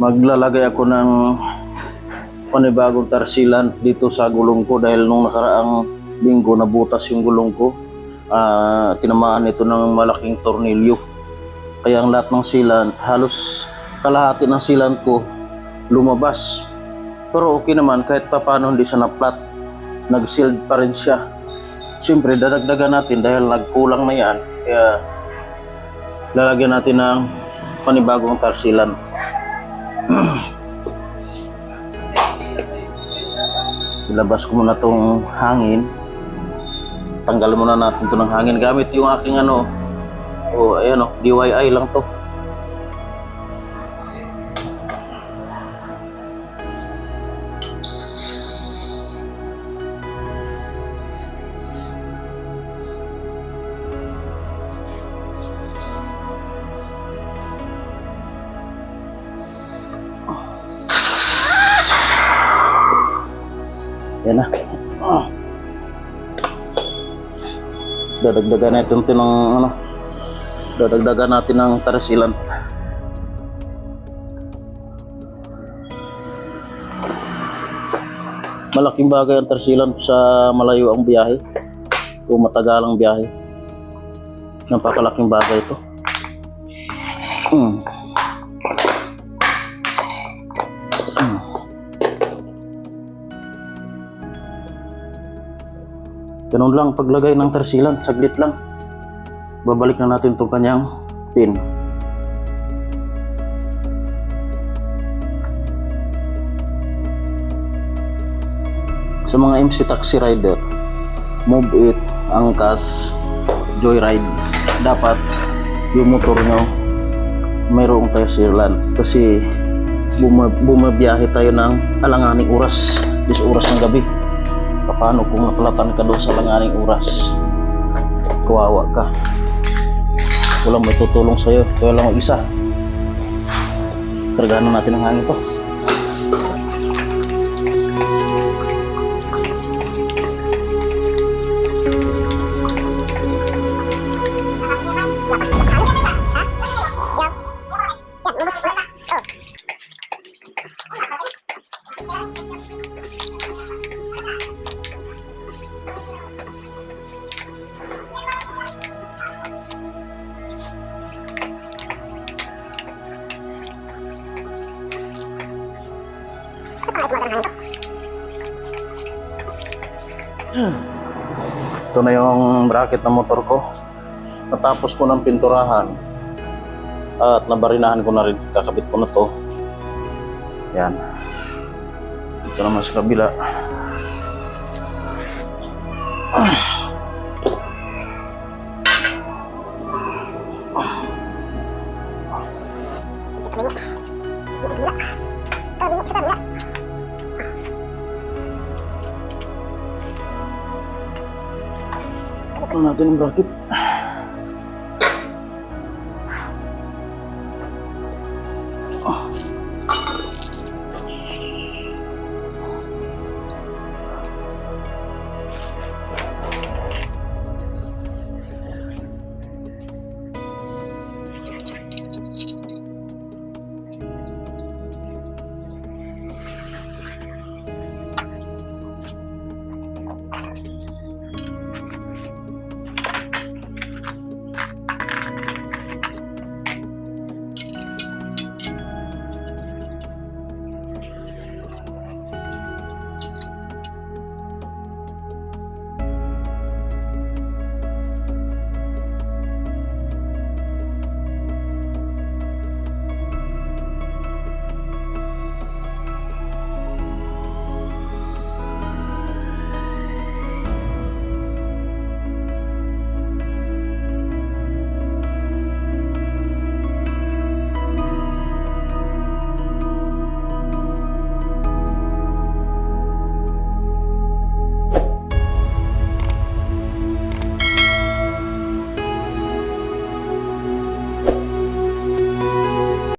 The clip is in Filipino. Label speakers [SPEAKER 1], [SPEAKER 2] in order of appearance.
[SPEAKER 1] maglalagay ako ng panibagong tarsilan dito sa gulong ko dahil nung nakaraang linggo nabutas yung gulong ko. Ah, tinamaan ito ng malaking tornilyo. Kaya ang lahat ng sealant, halos kalahati ng sealant ko lumabas. Pero okay naman kahit papano hindi siya na-flat. Nag-sealed pa rin siya. Siyempre, dadagdagan natin dahil nagkulang na yan. Kaya lalagyan natin ng panibagong tarsilan. Ilabas ko muna tong hangin. Tanggal muna natin to ng hangin gamit yung aking ano. Oh, ayan oh, DIY lang to. Yan na. Ah. Dadagdagan natin ito ng ano. Dadagdagan natin ng tarasilan. Malaking bagay ang tarsilan sa malayo ang biyahe o matagalang biyahe. Napakalaking bagay ito. Hmm. Ganun lang paglagay ng tarsilan, saglit lang. Babalik na natin itong kanyang pin. Sa mga MC Taxi Rider, Move It, Angkas, Joyride, dapat yung motor nyo mayroong tarsilan kasi buma, bumabiyahe tayo ng alanganing oras, is oras ng gabi paano kung nakalatan ka doon sa langaning oras? Kawawa ka. Walang may tutulong sa'yo. Kaya lang mag-isa kargahan natin ang hangin to ito na yung bracket ng motor ko. Natapos ko ng pinturahan. At nabarinahan ko na rin. Kakabit ko na to. Yan. Ito naman sa kabila Takla natin ang. Thank you.